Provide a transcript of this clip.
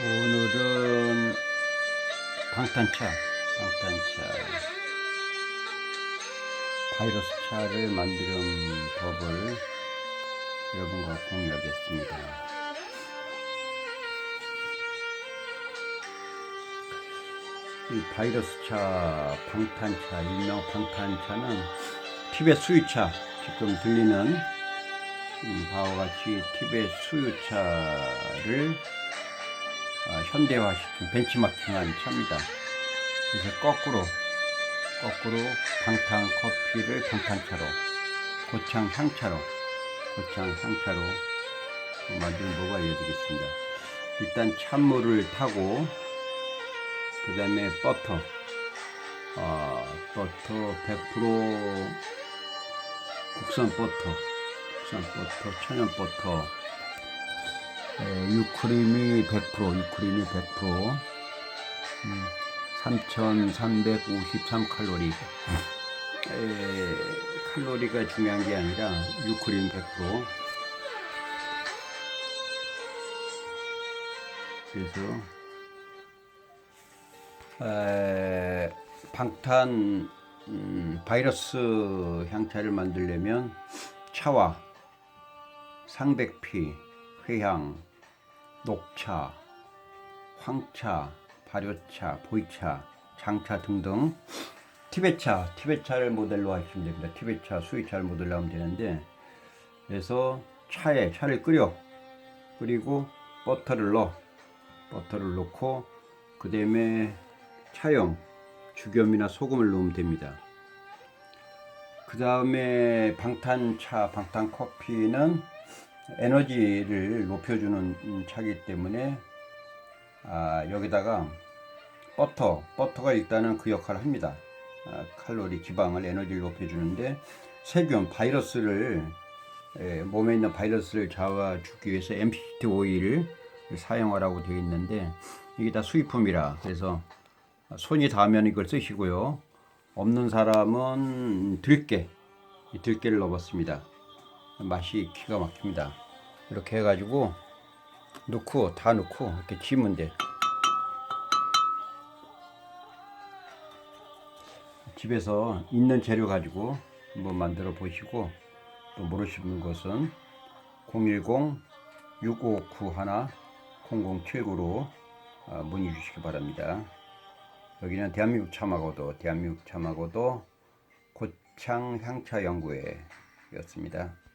오늘은 방탄차, 방탄차, 바이러스 차를 만드는 법을 여러분과 공유하겠습니다. 이 바이러스 차, 방탄차, 일명 방탄차는 티벳 수유차, 지금 들리는 음, 바와 같이 티벳 수유차를 아, 현대화시킨 벤치마킹한 차입니다. 그래서 거꾸로 거꾸로 방탄 커피를 방탄차로 고창 향차로 고창 향차로 만드는 법을 알려드리겠습니다. 일단 찬물을 타고 그 다음에 버터 아, 버터 100% 국산 버터 국산 버터 천연 버터 에, 유크림이 100%, 유크림이 100%, 음, 3,353칼로리. 에, 칼로리가 중요한 게 아니라 유크림 100%. 그래서 에, 방탄 음, 바이러스 향차를 만들려면 차와 상백피, 회향, 녹차, 황차, 발효차, 보이차, 장차 등등 티베차, 티베차를 모델로 하시면 됩니다. 티베차, 수이차를 모델로 하면 되는데 그래서 차에 차를 끓여 그리고 버터를 넣어 버터를 넣고 그 다음에 차용 죽염이나 소금을 넣으면 됩니다. 그 다음에 방탄차, 방탄커피는 에너지를 높여주는 차기 때문에 아, 여기다가 버터, 버터가 일단은 그 역할을 합니다. 아, 칼로리, 지방을 에너지를 높여주는데 세균, 바이러스를 에, 몸에 있는 바이러스를 잡아주기 위해서 MCT 오일을 사용하라고 되어 있는데 이게 다 수입품이라 그래서 손이 닿으면 이걸 쓰시고요. 없는 사람은 들깨, 이 들깨를 넣어봤습니다. 맛이 기가 막힙니다. 이렇게 해가지고 넣고 다 넣고 이렇게 지면 돼. 집에서 있는 재료 가지고 한번 만들어 보시고 또 모르시는 것은 010-6591-0079로 어, 문의 주시기 바랍니다. 여기는 대한민국 참하고도 대한민국 참하고도 고창 향차 연구회였습니다.